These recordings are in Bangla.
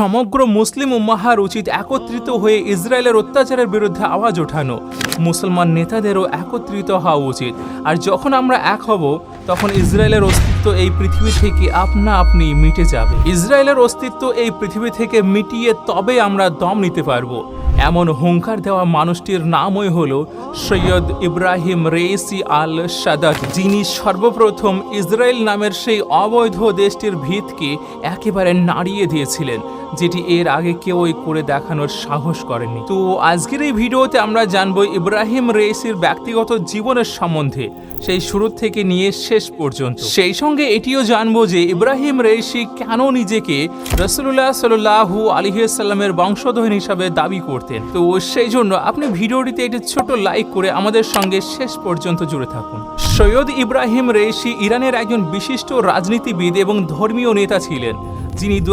সমগ্র মুসলিম উম্মাহার উচিত একত্রিত হয়ে ইসরায়েলের অত্যাচারের বিরুদ্ধে আওয়াজ ওঠানো। মুসলমান নেতাদেরও একত্রিত হওয়া উচিত। আর যখন আমরা এক হব, তখন ইসরায়েলের অস্তিত্ব এই পৃথিবী থেকে আপনা আপনি মিটে যাবে। ইসরায়েলের অস্তিত্ব এই পৃথিবী থেকে মিটিয়ে তবে আমরা দম নিতে পারব। এমন হুঙ্কার দেওয়া মানুষটির নামই হল সৈয়দ ইব্রাহিম রেইসি আল সাদাত যিনি সর্বপ্রথম ইসরায়েল নামের সেই অবৈধ দেশটির ভিতকে একেবারে নাড়িয়ে দিয়েছিলেন। যেটি এর আগে কেউই করে দেখানোর সাহস করেনি তো আজকের এই ভিডিওতে আমরা জানব ইব্রাহিম রেইসির ব্যক্তিগত জীবনের সম্বন্ধে, সেই শুরু থেকে নিয়ে শেষ পর্যন্ত। সেই সঙ্গে এটিও জানব যে ইব্রাহিম রেইসি কেন নিজেকে রসুল্লাহ সাল্লাহু আলিহাল্লামের বংশধর হিসাবে দাবি করতেন। তো সেই জন্য আপনি ভিডিওটিতে একটি ছোট লাইক করে আমাদের সঙ্গে শেষ পর্যন্ত জুড়ে থাকুন। সৈয়দ ইব্রাহিম রেইসি ইরানের একজন বিশিষ্ট রাজনীতিবিদ এবং ধর্মীয় নেতা ছিলেন। যিনি দু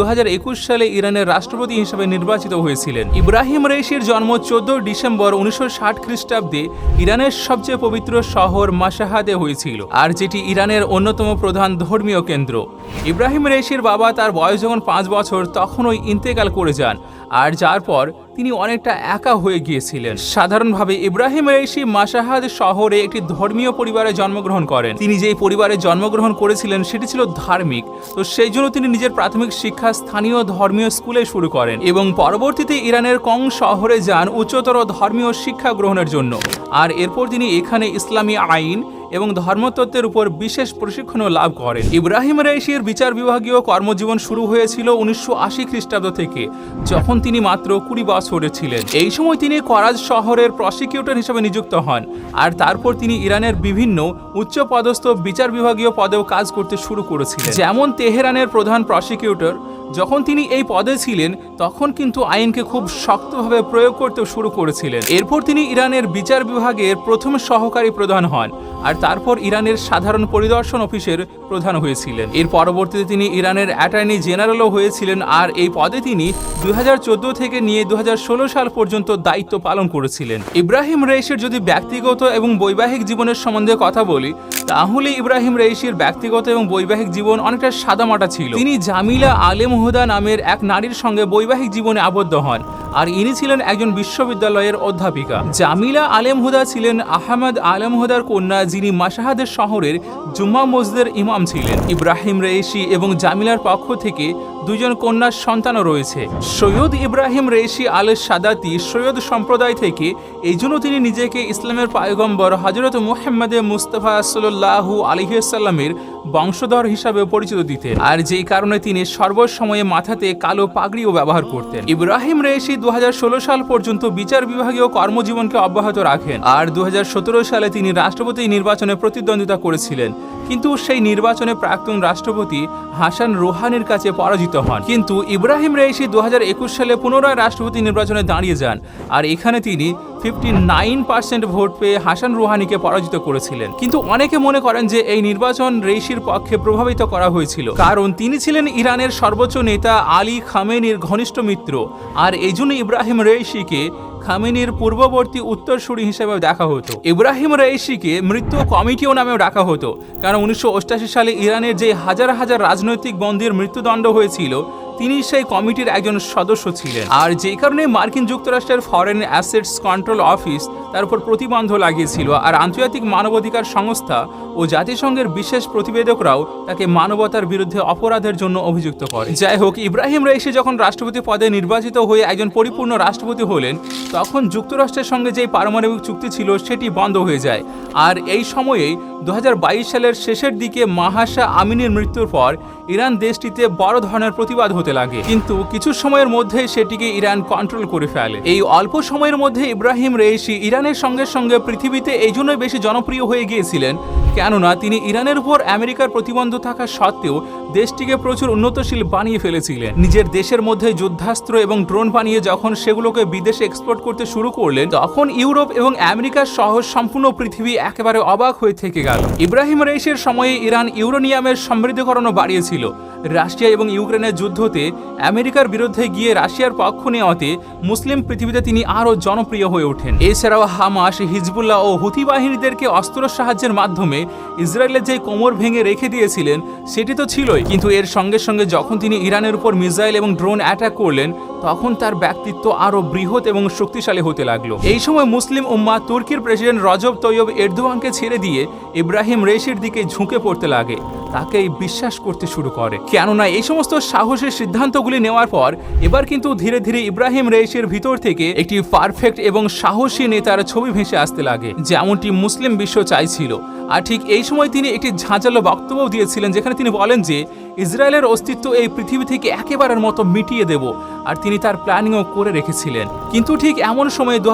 সালে ইরানের রাষ্ট্রপতি হিসেবে নির্বাচিত হয়েছিলেন। ইব্রাহিম রেশির জন্ম চোদ্দ ডিসেম্বর উনিশশো ষাট খ্রিস্টাব্দে ইরানের সবচেয়ে পবিত্র শহর মাসাহাদে হয়েছিল, আর যেটি ইরানের অন্যতম প্রধান ধর্মীয় কেন্দ্র। ইব্রাহিম রেশির বাবা তার বয়স যখন পাঁচ বছর, তখনই ইন্তেকাল করে যান, আর যার পর তিনি অনেকটা একা হয়ে গিয়েছিলেন। সাধারণভাবে ইব্রাহিম রেইসি মাসাহাদ শহরে একটি ধর্মীয় পরিবারে জন্মগ্রহণ করেন। তিনি যেই পরিবারে জন্মগ্রহণ করেছিলেন, সেটি ছিল ধার্মিক। তো সেই জন্য তিনি নিজের প্রাথমিক শিক্ষা স্থানীয় ধর্মীয় স্কুলে শুরু করেন এবং পরবর্তীতে ইরানের কং শহরে যান উচ্চতর ধর্মীয় শিক্ষা গ্রহণের জন্য। আর এরপর তিনি এখানে ইসলামী আইন এবং ধর্মতত্ত্বের উপর বিশেষ প্রশিক্ষণও লাভ করেন। ইব্রাহিম রাইশির বিচার বিভাগীয় কর্মজীবন শুরু হয়েছিল উনিশশো আশি খ্রিস্টাব্দ থেকে, যখন তিনি মাত্র কুড়ি বছরের ছিলেন। এই সময় তিনি করাজ শহরের প্রসিকিউটর হিসেবে নিযুক্ত হন, আর তারপর তিনি ইরানের বিভিন্ন উচ্চপদস্থ বিচার বিভাগীয় পদেও কাজ করতে শুরু করেছিলেন। যেমন তেহরানের প্রধান প্রসিকিউটর যখন তিনি এই পদে ছিলেন, তখন কিন্তু আইনকে খুব শক্তভাবে প্রয়োগ করতে শুরু করেছিলেন। এরপর তিনি ইরানের বিচার বিভাগের প্রথম সহকারী প্রধান হন আর তারপর ইরানের সাধারণ পরিদর্শন অফিসের প্রধান হয়েছিলেন। এর পরবর্তীতে তিনি ইরানের অ্যাটর্নি জেনারেলও হয়েছিলেন আর এই পদে তিনি দুই হাজার চোদ্দ থেকে নিয়ে দুই হাজার ষোলো সাল পর্যন্ত দায়িত্ব পালন করেছিলেন। ইব্রাহিম রেইসের যদি ব্যক্তিগত এবং বৈবাহিক জীবনের সম্বন্ধে কথা বলি, তাহলে ইব্রাহিম রেইসির ব্যক্তিগত এবং বৈবাহিক জীবন অনেকটা সাদামাটা ছিল। তিনি জামিলা আলেম হুদা নামের এক নারীর সঙ্গে বৈবাহিক জীবনে আবদ্ধ হন, আর ইনি ছিলেন একজন বিশ্ববিদ্যালয়ের অধ্যাপিকা। জামিলা আলেম হুদা ছিলেন আহমদ আলম হুদার কন্যা, যিনি মাসাহাদের শহরের জুম্মা মসজিদের ইমাম ছিলেন। ইব্রাহিম রেইসি এবং জামিলার পক্ষ থেকে দুজন কন্যার সন্তানও রয়েছে। সৈয়দ ইব্রাহিম রেইসি আল সাদাতি সৈয়দ সম্প্রদায় থেকে, এই জন্য তিনি নিজেকে ইসলামের পায়গম্বর হজরত মুহাম্মদে মুস্তফা সাল্লাহু আলহিসাল্লামের বংশধর হিসাবে পরিচিত দিতেন। আর যেই কারণে তিনি সর্বসময়ে মাথাতে কালো পাগড়িও ব্যবহার করতেন। ইব্রাহিম রেইসি দু সাল পর্যন্ত বিচার বিভাগীয় কর্মজীবনকে অব্যাহত রাখেন। আর দু হাজার সতেরো সালে তিনি রাষ্ট্রপতি নির্বাচনে প্রতিদ্বন্দ্বিতা করেছিলেন। কিন্তু সেই নির্বাচনে প্রাক্তন রাষ্ট্রপতি হাসান রোহানির কাছে পরাজিত হন। কিন্তু ইব্রাহিম রেইসি দু সালে পুনরায় রাষ্ট্রপতি নির্বাচনে দাঁড়িয়ে যান। আর এখানে তিনি ফিফটি নাইন পার্সেন্ট ভোট পেয়ে হাসান রুহানিকে পরাজিত করেছিলেন। কিন্তু অনেকে মনে করেন যে এই নির্বাচন রেইসির পক্ষে প্রভাবিত করা হয়েছিল। কারণ তিনি ছিলেন ইরানের সর্বোচ্চ নেতা আলী খামেনির ঘনিষ্ঠ মিত্র। আর এই জন্য ইব্রাহিম রেইসিকে খামেনির পূর্ববর্তী উত্তরসূরি হিসেবে দেখা হতো। ইব্রাহিম রাইসিকে মৃত্যু কমিটিও নামেও ডাকা হতো। কারণ উনিশশো সালে ইরানের যে হাজার হাজার রাজনৈতিক বন্দীর মৃত্যুদণ্ড হয়েছিল তিনি সেই কমিটির একজন সদস্য ছিলেন। আর যেই কারণে মার্কিন যুক্তরাষ্ট্রের ফরেন অ্যাসেটস কন্ট্রোল অফিস তার উপর প্রতিবন্ধ লাগিয়েছিল আর আন্তর্জাতিক মানবাধিকার সংস্থা ও জাতিসংঘের বিশেষ প্রতিবেদকরাও তাকে মানবতার বিরুদ্ধে অপরাধের জন্য অভিযুক্ত করে। যাই হোক, ইব্রাহিম রাইসি যখন রাষ্ট্রপতি পদে নির্বাচিত হয়ে একজন পরিপূর্ণ রাষ্ট্রপতি হলেন, তখন যুক্তরাষ্ট্রের সঙ্গে যে পারমাণবিক চুক্তি ছিল সেটি বন্ধ হয়ে যায়। আর এই সময়েই দু হাজার বাইশ সালের শেষের দিকে মাহাসা আমিনের মৃত্যুর পর ইরান দেশটিতে বড় ধরনের প্রতিবাদ হতে লাগে। কিন্তু কিছু সময়ের মধ্যে সেটিকে ইরান কন্ট্রোল করে ফেলে। এই অল্প সময়ের মধ্যে ইব্রাহিম রেইসি ইরানের সঙ্গে সঙ্গে পৃথিবীতে এই জন্যই বেশি জনপ্রিয় হয়ে গিয়েছিলেন কেননা তিনি ইরানের উপর আমেরিকার প্রতিবন্ধ থাকা সত্ত্বেও দেশটিকে প্রচুর উন্নতশীল বানিয়ে ফেলেছিলেন। নিজের দেশের মধ্যে যুদ্ধাস্ত্র এবং ড্রোন বানিয়ে যখন সেগুলোকে বিদেশে এক্সপোর্ট করতে শুরু করলেন, তখন ইউরোপ এবং আমেরিকার সহ সম্পূর্ণ পৃথিবী একেবারে অবাক হয়ে থেকে গেল। ইব্রাহিম রেইসের সময়ে ইরান ইউরোনিয়ামের সমৃদ্ধকরণও বাড়িয়েছিল। রাশিয়া এবং ইউক্রেনের যুদ্ধতে আমেরিকার বিরুদ্ধে গিয়ে রাশিয়ার পক্ষ নেওয়াতে মুসলিম পৃথিবীতে তিনি আরও জনপ্রিয় হয়ে ওঠেন। এছাড়াও হামাস, হিজবুল্লাহ ও হুতি বাহিনীদেরকে অস্ত্র সাহায্যের মাধ্যমে ইসরায়েলের যে কোমর ভেঙে রেখে দিয়েছিলেন, সেটি তো ছিলই। কিন্তু এর সঙ্গে সঙ্গে যখন তিনি ইরানের উপর মিসাইল এবং ড্রোন অ্যাটাক করলেন, তখন তার ব্যক্তিত্ব আরও বৃহৎ এবং শক্তিশালী হতে লাগল। এই সময় মুসলিম উম্মা তুর্কির প্রেসিডেন্ট রজব তৈয়ব এরদোয়ানকে ছেড়ে দিয়ে ইব্রাহিম রেশির দিকে ঝুঁকে পড়তে লাগে। তাকেই বিশ্বাস করতে শুরু করে। কেননা এই সমস্ত সাহসী সিদ্ধান্তগুলি নেওয়ার পর, এবার কিন্তু ধীরে ধীরে ইব্রাহিম রেশির ভিতর থেকে একটি পারফেক্ট এবং সাহসী নেতার ছবি ভেসে আসতে লাগে, যেমনটি মুসলিম বিশ্ব চাইছিল। আর ঠিক এই সময় তিনি একটি ঝাঁঝালো বক্তব্য দিয়েছিলেন, যেখানে তিনি বলেন যে, ইসরায়েলের অস্তিত্ব এই পৃথিবী থেকে একেবারের মতো মিটিয়ে দেব। আর তিনি তার প্ল্যানিংও করে রেখেছিলেন। কিন্তু ঠিক এমন সময় দু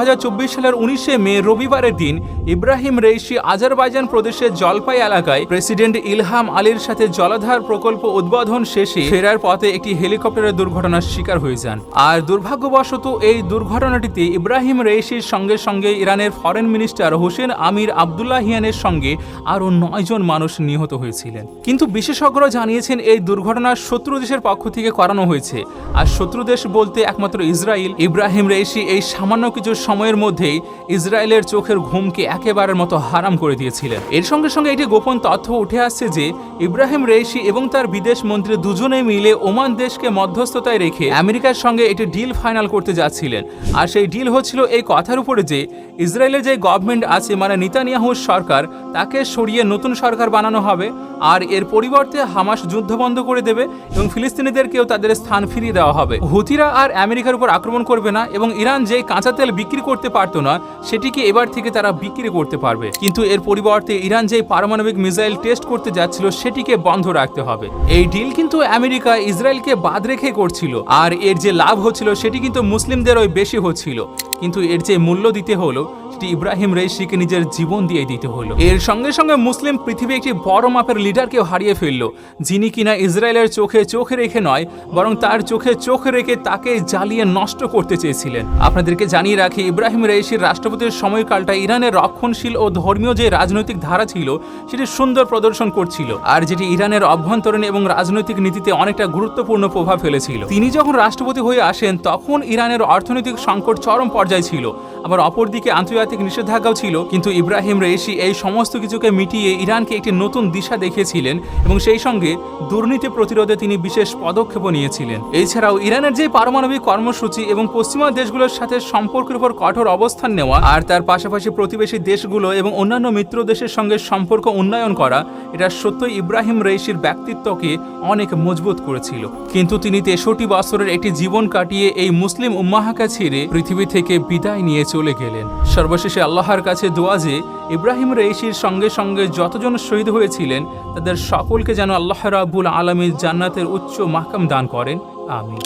সালের উনিশে মে রবিবারের দিন, ইব্রাহিম রেইশি আজারবাইজান প্রদেশের জলপাই এলাকায় প্রেসিডেন্ট ইলহাম আলীর সাথে জলাধার প্রকল্প উদ্বোধন শেষে ফেরার পথে একটি হেলিকপ্টারের দুর্ঘটনার শিকার হয়ে যান। আর দুর্ভাগ্যবশত এই দুর্ঘটনাটিতে ইব্রাহিম রেইশির সঙ্গে সঙ্গে ইরানের ফরেন মিনিস্টার হোসেন আমির আবদুল্লাহিয়ানের সঙ্গে আরও নয়জন মানুষ নিহত হয়েছিলেন। কিন্তু বিশেষজ্ঞরা জানিয়েছেন এই দুর্ঘটনা শত্রু দেশের পক্ষ থেকে করানো হয়েছে। আর শত্রু দেশ বলতে একমাত্র ইসরায়েল ইব্রাহিম রেইশি এই সামান্য কিছু সময়ের মধ্যেই ইসরায়েলের চোখের ঘুমকে একেবারের মতো হারাম করে দিয়েছিলেন। এর সঙ্গে সঙ্গে একটি গোপন তথ্য উঠে আসছে যে ইব্রাহিম রেইশি এবং তার বিদেশ মন্ত্রী দুজনে মিলে ওমান দেশকে মধ্যস্থতায় রেখে আমেরিকার সঙ্গে একটি ডিল ফাইনাল করতে যাচ্ছিলেন। আর সেই ডিল হচ্ছিল এই কথার উপরে যে ইসরায়েলের যে গভর্নমেন্ট আছে মানে নিতানিয়াহুর সরকার, তাকে সরিয়ে নতুন সরকার বানানো হবে আর এর পরিবর্তে হামাস যুদ্ধ বন্ধ করে দেবে এবং ফিলিস্তিনিদেরকেও তাদের স্থান ফিরিয়ে দেওয়া হবে। হুতিরা আর আমেরিকার উপর আক্রমণ করবে না এবং ইরান যে কাঁচা তেল বিক্রি করতে পারতো না, সেটিকে এবার থেকে তারা বিক্রি করতে পারবে। কিন্তু এর পরিবর্তে ইরান যে পারমাণবিক মিসাইল টেস্ট করতে যাচ্ছিল সেটিকে বন্ধ রাখতে হবে। এই ডিল কিন্তু আমেরিকা ইসরায়েলকে বাদ রেখে করছিল। আর এর যে লাভ হচ্ছিল, সেটি কিন্তু মুসলিমদেরও বেশি হচ্ছিল। কিন্তু এর যে মূল্য দিতে হলো সেটি ইব্রাহিম রেশিকে নিজের জীবন দিয়ে দিতে হলো। এর সঙ্গে সঙ্গে মুসলিম পৃথিবী একটি বড় মাপের লিডারকেও হারিয়ে ফেলল। যিনি কিনা ইসরায়েলের চোখে চোখ রেখে নয়, বরং তার চোখে চোখ রেখে তাকে জ্বালিয়ে নষ্ট করতে চেয়েছিলেন। আপনাদেরকে জানিয়ে রাখি, ইব্রাহিম রেশির রাষ্ট্রপতির সময়কালটা ইরানের রক্ষণশীল ও ধর্মীয় যে রাজনৈতিক ধারা ছিল, সেটি সুন্দর প্রদর্শন করছিল। আর যেটি ইরানের অভ্যন্তরীণ এবং রাজনৈতিক নীতিতে অনেকটা গুরুত্বপূর্ণ প্রভাব ফেলেছিল। তিনি যখন রাষ্ট্রপতি হয়ে আসেন, তখন ইরানের অর্থনৈতিক সংকট চরম পর্যায়ে ছিল। আবার অপরদিকে আন্তর্জাতিক নিষেধাজ্ঞাও ছিল, কিন্তু ইব্রাহিম রেশি এই সমস্ত কিছুকে মিটিয়ে ইরানকে একটি নতুন দিশা দেখিয়েছিলেন এবং সেই সঙ্গে দুর্নীতি প্রতিরোধে তিনি বিশেষ পদক্ষেপও নিয়েছিলেন। এছাড়াও ইরানের যে পারমাণবিক কর্মসূচি এবং পশ্চিমা দেশগুলোর সাথে সম্পর্কের উপর কঠোর অবস্থান নেওয়া আর তার পাশাপাশি প্রতিবেশী দেশগুলো এবং অন্যান্য মিত্র দেশের সঙ্গে সম্পর্ক উন্নয়ন করা, এটা সত্যই ইব্রাহিম রেইসির ব্যক্তিত্বকে অনেক মজবুত করেছিল। কিন্তু তিনি তেষট্টি বছরের একটি জীবন কাটিয়ে এই মুসলিম উম্মাহাকা ছেড়ে পৃথিবী থেকে বিদায় নিয়ে চলে গেলেন। সর্বশেষে আল্লাহর কাছে দোয়া যে, ইব্রাহিম রেইসির সঙ্গে সঙ্গে যতজন শহীদ হয়েছিলেন, তাদের সকলকে যেন আল্লাহ রাবুল আলমীর জান্নাতের উচ্চ মাহকাম দান করেন। আমি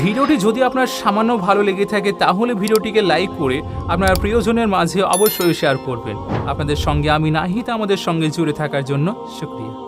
ভিডিওটি যদি আপনার সামান্য ভালো লেগে থাকে, তাহলে ভিডিওটিকে লাইক করে আপনার প্রিয়জনের মাঝে অবশ্যই শেয়ার করবেন। আপনাদের সঙ্গে আমি নাহিত আমাদের সঙ্গে জুড়ে থাকার জন্য শুক্রিয়া।